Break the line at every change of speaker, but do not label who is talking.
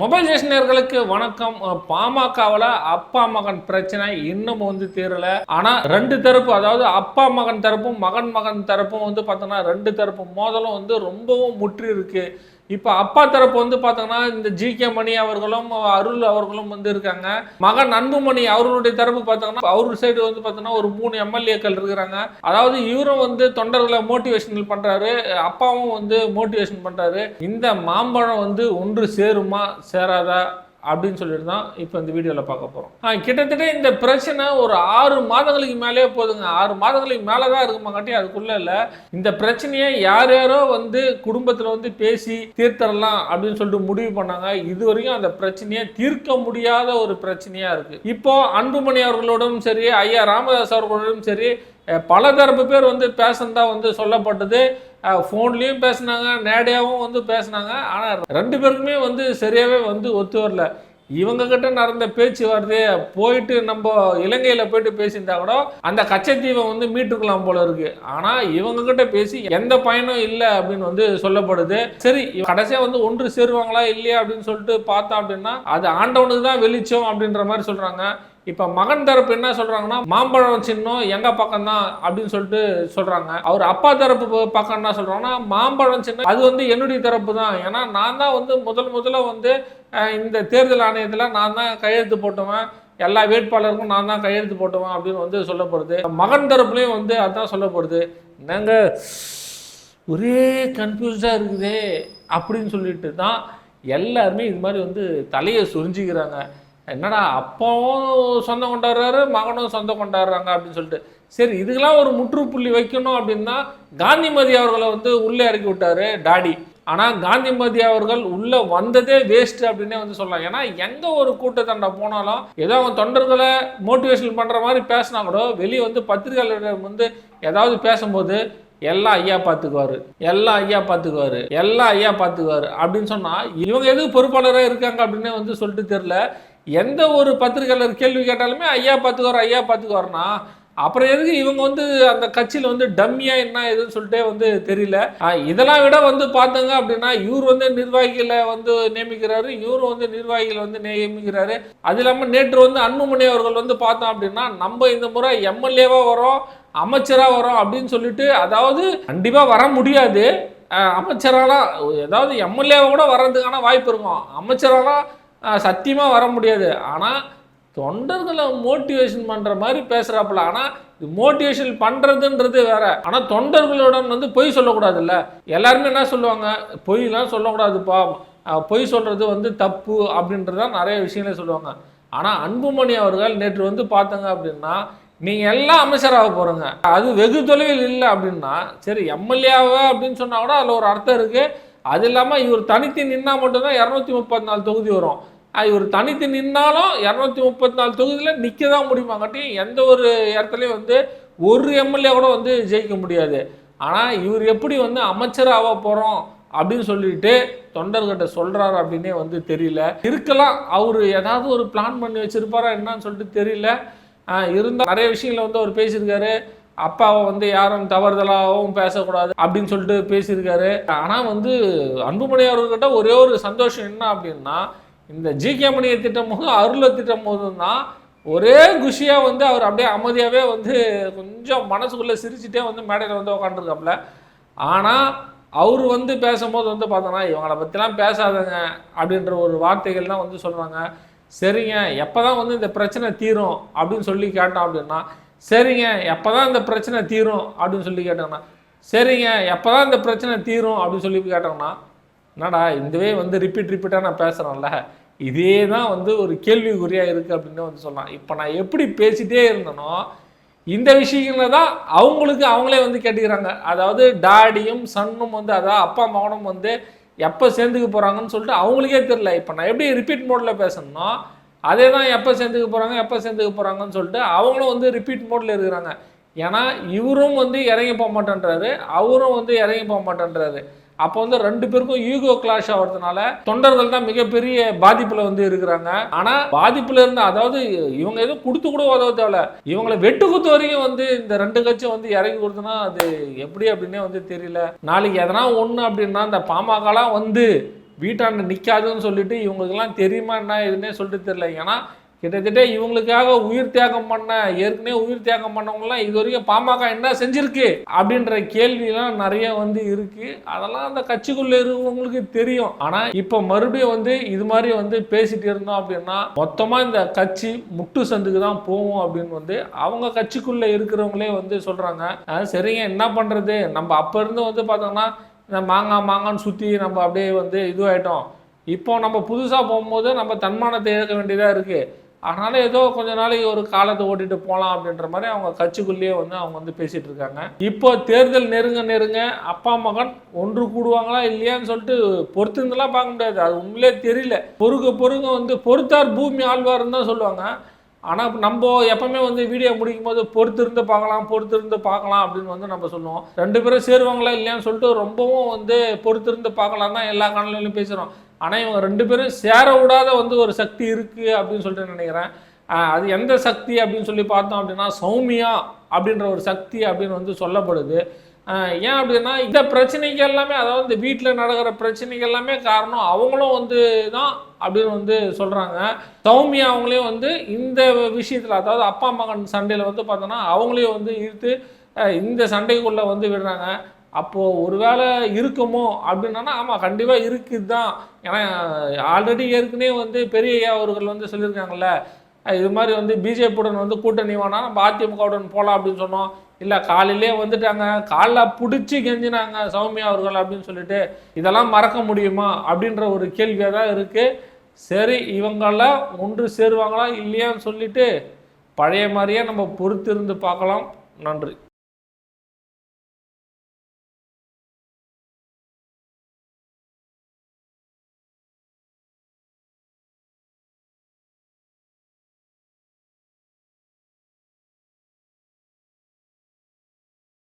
Mobile நேர்களுக்கு வணக்கம். பாமகவில் அப்பா மகன் பிரச்சனை இன்னும் வந்து தீரல. ஆனால் ரெண்டு தரப்பு அதாவது அப்பா மகன் தரப்பும் மகன் மகன் தரப்பும் வந்து பார்த்தோன்னா ரெண்டு தரப்பு மோதலும் வந்து ரொம்பவும் முற்றி இருக்குது இப்போ அப்பா தரப்பு வந்து பார்த்தோம்னா இந்த ஜி கே மணி அவர்களும் அருள் அவர்களும் வந்து இருக்காங்க. மகன் அன்புமணி அவர்களுடைய தரப்பு பார்த்தோம்னா அவர் சைடு வந்து பார்த்தோம்னா ஒரு மூணு எம்எல்ஏக்கள் இருக்கிறாங்க. அதாவது இவரும் வந்து தொண்டர்களை மோட்டிவேஷனல் பண்ணுறாரு அப்பாவும் வந்து மோட்டிவேஷன் பண்ணுறாரு இந்த மாம்பழம் வந்து ஒன்று சேருமா சேராதா? அப்படின்னு சொல்லிட்டு தான் இப்போ இந்த வீடியோவில் பார்க்க போகிறோம் கிட்டத்தட்ட இந்த பிரச்சனை ஒரு ஆறு மாதங்களுக்கு மேலே போதுங்க. ஆறு மாதங்களுக்கு மேலே தான் இருக்குமாங்காட்டி அதுக்குள்ளே இல்லை. இந்த பிரச்சனையை யார் யாரோ வந்து குடும்பத்தில் வந்து பேசி தீர்த்தரலாம் அப்படின்னு சொல்லிட்டு முடிவு பண்ணாங்க. இது வரைக்கும் அந்த பிரச்சனையை தீர்க்க முடியாத ஒரு பிரச்சனையாக இருக்குது இப்போ அன்புமணி அவர்களோடும் சரி ஐயா ராமதாஸ் அவர்களோடும் சரி பல தரப்பு பேர் வந்து பேசுனதா வந்து சொல்லப்பட்டது. ஃபோன்லேயும் பேசுனாங்க நேடியாகவும் வந்து பேசுனாங்க. ஆனால் ரெண்டு பேருக்குமே வந்து சரியாகவே வந்து ஒத்து வரல. இவங்கக்கிட்ட நடந்த பேச்சு வருது போயிட்டு நம்ம இலங்கையில் போயிட்டு பேசியிருந்தா கூட அந்த கச்சத்தீவை வந்து மீட்டுக்கலாம் போல இருக்கு. ஆனால் இவங்கக்கிட்ட பேசி எந்த பயனும் இல்லை அப்படின்னு வந்து சொல்லப்படுது. சரி கடைசியாக வந்து ஒன்று சேருவாங்களா இல்லையா அப்படின்னு சொல்லிட்டு பார்த்தோம் அப்படின்னா அது ஆண்டவனுக்கு தான் வெளிச்சம் அப்படின்ற மாதிரி சொல்கிறாங்க இப்போ மகன் தரப்பு என்ன சொல்கிறாங்கன்னா மாம்பழம் சின்னம் எங்கள் பக்கம் தான் அப்படின்னு சொல்லிட்டு சொல்கிறாங்க அவர் அப்பா தரப்பு பக்கம் என்ன சொல்கிறாங்கன்னா மாம்பழம் சின்னம் அது வந்து என்னுடைய தரப்பு தான் ஏன்னா நான் தான் வந்து முதல் முதல்ல வந்து இந்த தேர்தல் ஆணையத்தில் நான் தான் கையெழுத்து போட்டவன். எல்லா வேட்பாளருக்கும் நான் தான் கையெழுத்து போட்டுவேன் அப்படின்னு வந்து சொல்லப்படுது. மகன் தரப்புலையும் வந்து அதுதான் சொல்லப்படுது. நாங்க ஒரே கன்ஃபியூஸ்டாக இருக்குதே அப்படின்னு சொல்லிட்டு தான் எல்லாருமே இது மாதிரி வந்து தலையை சுரிஞ்சிக்கிறாங்க. என்னடா அப்பாவும் சொந்தம் கொண்டாடுறாரு மகனும் சொந்தம் கொண்டாடுறாங்க அப்படின்னு சொல்லிட்டு. சரி இதுக்கெல்லாம் ஒரு முற்றுப்புள்ளி வைக்கணும் அப்படின்னா காந்திமதி அவர்களை வந்து உள்ளே இறக்கி விட்டாரு டாடி. ஆனால் காந்திமதி அவர்கள் உள்ளே வந்ததே வேஸ்ட் அப்படின்னே வந்து சொல்லலாம். ஏன்னா எங்கே ஒரு கூட்டத்தண்டை போனாலும் ஏதோ அவங்க தொண்டர்களை மோட்டிவேஷன் பண்ணுற மாதிரி பேசினா கூட வெளியே வந்து பத்திரிகையாளரிடம் வந்து ஏதாவது பேசும்போது எல்லாம் ஐயா பார்த்துக்குவாரு எல்லாம் ஐயா பார்த்துக்குவாரு எல்லாம் ஐயா பார்த்துக்குவாரு அப்படின்னு சொன்னால் இவங்க எதுக்கு பொறுப்பாளராக இருக்காங்க அப்படின்னு வந்து சொல்லிட்டு தெரில எந்த ஒரு பத்திரிகையாளர் கேள்வி கேட்டாலுமே ஐயா பார்த்துக்குவார் ஐயா பார்த்துக்குவாருன்னா அப்புறம் எதுக்கு இவங்க வந்து அந்த கட்சியில் வந்து டம்மியா என்ன எதுன்னு சொல்லிட்டே வந்து தெரியல. இதெல்லாம் விட வந்து பார்த்தங்க அப்படின்னா இவர் வந்து நிர்வாகிகளை வந்து நியமிக்கிறாரு இவரும் வந்து நிர்வாகிகளை வந்து நியமிக்கிறாரு. அது இல்லாமல் நேற்று வந்து அன்புமணி அவர்கள் வந்து பார்த்தோம் அப்படின்னா நம்ம இந்த முறை எம்எல்ஏவா வரோம் அமைச்சராக வரோம் அப்படின்னு சொல்லிட்டு அதாவது கண்டிப்பாக வர முடியாது. அமைச்சரானா ஏதாவது எம்எல்ஏவை கூட வர்றதுக்கான வாய்ப்பு இருக்கும். அமைச்சரானா சத்தியமாக வர முடியாது. ஆனால் தொண்டர்களை மோட்டிவேஷன் பண்ணுற மாதிரி பேசுகிறாப்புல ஆனால் இது மோட்டிவேஷன் பண்ணுறதுன்றது வேற. ஆனால் தொண்டர்களுடன் வந்து பொய் சொல்லக்கூடாதுல்ல. எல்லாருமே என்ன சொல்லுவாங்க? பொய்லாம் சொல்லக்கூடாதுப்பா. பொய் சொல்கிறது வந்து தப்பு அப்படின்றதான் நிறைய விஷயங்களே சொல்லுவாங்க. ஆனால் அன்புமணி அவர்கள் நேற்று வந்து பார்த்தங்க அப்படின்னா நீங்கள் எல்லாம் அமைச்சராக போகிறோங்க அது வெகு தொலைவில் இல்லை அப்படின்னா சரி எம்எல்ஏவா அப்படின்னு சொன்னால் கூட அதில் ஒரு அர்த்தம் இருக்குது அது இல்லாமல் இவர் தனித்து நின்னால் மட்டும்தான் இரநூத்தி முப்பத்தி நாலு தொகுதி வரும். இவர் தனித்து நின்னாலும் இரநூத்தி முப்பத்தி நாலு தொகுதியில் நிற்க தான் முடியுமாங்காட்டி எந்த ஒரு இடத்துலையும் வந்து ஒரு எம்எல்ஏ கூட வந்து ஜெயிக்க முடியாது. ஆனால் இவர் எப்படி வந்து அமைச்சராக போகிறோம் அப்படின்னு சொல்லிட்டு தொண்டர்கிட்ட சொல்கிறாரு அப்படின்னே வந்து தெரியல. இருக்கலாம் அவர் ஏதாவது ஒரு பிளான் பண்ணி வச்சிருப்பாரா என்னன்னு சொல்லிட்டு தெரியல. இருந்தால் நிறைய விஷயங்களை வந்து அவர் பேசியிருக்காரு. அப்பாவை வந்து யாரும் தவறுதலாகவும் பேசக்கூடாது அப்படின்னு சொல்லிட்டு பேசியிருக்காரு. ஆனால் வந்து அன்புமணி அவர்கிட்ட ஒரே ஒரு சந்தோஷம் என்ன அப்படின்னா இந்த ஜிகே மணியை திட்டம் போது அருளை திட்டம் போதும் தான் ஒரே குஷியாக வந்து அவர் அப்படியே அமைதியாகவே வந்து கொஞ்சம் மனசுக்குள்ளே சிரிச்சுட்டே வந்து மேடையில் வந்து உட்காந்துருக்காப்புல ஆனால் அவர் வந்து பேசும்போது வந்து பார்த்தோன்னா இவங்களை பற்றிலாம் பேசாதங்க அப்படின்ற ஒரு வார்த்தைகள் தான் வந்து சொல்கிறாங்க சரிங்க எப்போ தான் வந்து இந்த பிரச்சனை தீரும் அப்படின்னு சொல்லி கேட்டோம் அப்படின்னா சரிங்க எப்போ தான் இந்த பிரச்சனை தீரும் அப்படின்னு சொல்லி கேட்டாங்கன்னா சரிங்க எப்போ தான் இந்த பிரச்சனை தீரும் அப்படின்னு சொல்லி கேட்டாங்கண்ணா என்னடா இதுவே வந்து ரிப்பீட் ரிப்பீட்டாக நான் பேசுகிறேன்ல இதே தான் வந்து ஒரு கேள்விக்குறியாக இருக்குது அப்படின்னு வந்து சொல்லலாம் இப்போ நான் எப்படி பேசிட்டே இருந்தேனோ இந்த விஷயங்கள தான் அவங்களுக்கு அவங்களே வந்து கேட்டுக்கிறாங்க. அதாவது டாடியும் சன்னும் வந்து அதாவது அப்பா மகனும் வந்து எப்போ சேர்ந்துக்க போகிறாங்கன்னு சொல்லிட்டு அவங்களுக்கே தெரில இப்போ நான் எப்படி ரிப்பீட் மோடில் பேசணும்னா அதே தான் எப்போ சேர்ந்துக்க போகிறாங்க எப்போ சேர்ந்துக்க போகிறாங்கன்னு சொல்லிட்டு அவங்களும் வந்து ரிப்பீட் மோட்டில் இருக்கிறாங்க. ஏன்னா இவரும் வந்து இறங்கி போக மாட்டேன்றாரு அவரும் வந்து இறங்கி போக மாட்டேன்றாரு. அப்போ வந்து ரெண்டு பேருக்கும் ஈகோ கிளாஷ் ஆகிறதுனால தொண்டர்கள் தான் மிகப்பெரிய பாதிப்பில் வந்து இருக்கிறாங்க. ஆனால் பாதிப்பில் இருந்து அதாவது இவங்க எதுவும் கொடுத்து கூட உதவ தேவையில்ல. இவங்களை வெட்டு குத்து வரைக்கும் வந்து இந்த ரெண்டு கட்சியும் வந்து இறங்கி கொடுத்தனா அது எப்படி அப்படின்னே வந்து தெரியல. நாளைக்கு எதனா ஒன்று அப்படின்னா இந்த பாமகலாம் வந்து வீட்டாண்ட நிற்காதுன்னு சொல்லிட்டு இவங்களுக்கெல்லாம் தெரியுமா என்ன எதுன்னே சொல்லிட்டு தெரியல. ஏன்னா கிட்டத்தட்ட இவங்களுக்காக உயிர் தியாகம் பண்ண ஏற்கனவே உயிர் தியாகம் பண்ணவங்கலாம் இது வரைக்கும் பாமக என்ன செஞ்சிருக்கு அப்படின்ற கேள்விலாம் நிறைய வந்து இருக்கு. அதெல்லாம் அந்த கட்சிக்குள்ள இருக்கிறவங்களுக்கு தெரியும். ஆனா இப்ப மறுபடியும் வந்து இது மாதிரி வந்து பேசிட்டு இருந்தோம் அப்படின்னா மொத்தமா இந்த கட்சி முட்டு சந்துக்கு தான் போவோம் அப்படின்னு வந்து அவங்க கட்சிக்குள்ள இருக்கிறவங்களே வந்து சொல்றாங்க. சரிங்க என்ன பண்றது? நம்ம அப்ப இருந்து வந்து பார்த்தோம்னா மாங்காய் மாங்கான்னு சுற்றி நம்ம அப்படியே வந்து இதுவாயிட்டோம். இப்போ நம்ம புதுசாக போகும்போது நம்ம தன்மானத்தை இழக்க வேண்டியதாக இருக்குது அதனால் ஏதோ கொஞ்ச நாளைக்கு ஒரு காலத்தை ஓட்டிட்டு போகலாம் அப்படின்ற மாதிரி அவங்க கட்சிக்குள்ளேயே வந்து அவங்க வந்து பேசிகிட்டு இருக்காங்க. இப்போ தேர்தல் நெருங்க நெருங்க அப்பா மகன் ஒன்று கூடுவாங்களா இல்லையான்னு சொல்லிட்டு பொறுத்திருந்தெல்லாம் பார்க்க முடியாது. அது உண்மையிலே தெரியல. பொறுக்க பொறுங்க வந்து பொறுத்தார் பூமி ஆழ்வார்னு தான் சொல்லுவாங்க. ஆனால் நம்ம எப்பவுமே வந்து வீடியோ முடிக்கும் போது பொறுத்திருந்து பார்க்கலாம் பொறுத்திருந்து பார்க்கலாம் அப்படின்னு வந்து நம்ம சொல்லுவோம். ரெண்டு பேரும் சேருவாங்களா இல்லையான்னு சொல்லிட்டு ரொம்பவும் வந்து பொறுத்திருந்து பார்க்கலாம் தான் எல்லா காணொலியிலும் பேசுகிறோம் ஆனால் இவங்க ரெண்டு பேரும் சேர விடாத வந்து ஒரு சக்தி இருக்குது அப்படின்னு சொல்லிட்டு நினைக்கிறேன். அது எந்த சக்தி அப்படின்னு சொல்லி பார்த்தோம் அப்படின்னா சௌமியா அப்படின்ற ஒரு சக்தி அப்படின்னு வந்து சொல்லப்படுது. ஏன் அப்படின்னா இந்த பிரச்சனைகள் எல்லாமே அதாவது இந்த வீட்டில் நடக்கிற பிரச்சனைகள் எல்லாமே காரணம் அவங்களும் வந்து தான் அப்படின்னு வந்து சொல்கிறாங்க சௌமியா அவங்களையும் வந்து இந்த விஷயத்தில் அதாவது அப்பா மகன் சண்டையில் வந்து பார்த்தோன்னா அவங்களையும் வந்து இழுத்து இந்த சண்டைக்குள்ளே வந்து விடுறாங்க. அப்போது ஒருவேளை இருக்குமோ அப்படின்னா ஆமாம் கண்டிப்பாக இருக்குது தான் ஏன்னா ஆல்ரெடி ஏற்கனவே வந்து பெரிய ஐயா அவர்கள் வந்து சொல்லியிருக்காங்கல்ல இது மாதிரி வந்து பிஜேபியுடன் வந்து கூட்டணி வேணா நம்ம அதிமுகவுடன் போகலாம் அப்படின்னு சொன்னோம். இல்லை காலையிலே வந்துட்டாங்க. காலில் பிடிச்சி கெஞ்சினாங்க சௌமியா அவர்கள் அப்படின்னு சொல்லிட்டு. இதெல்லாம் மறக்க முடியுமா? அப்படின்ற ஒரு கேள்வியாக தான் இருக்குது சரி இவங்கெல்லாம் ஒன்று சேருவாங்களா இல்லையான்னு சொல்லிட்டு பழைய மாதிரியே நம்ம பொறுத்திருந்து பார்க்கலாம். நன்றி.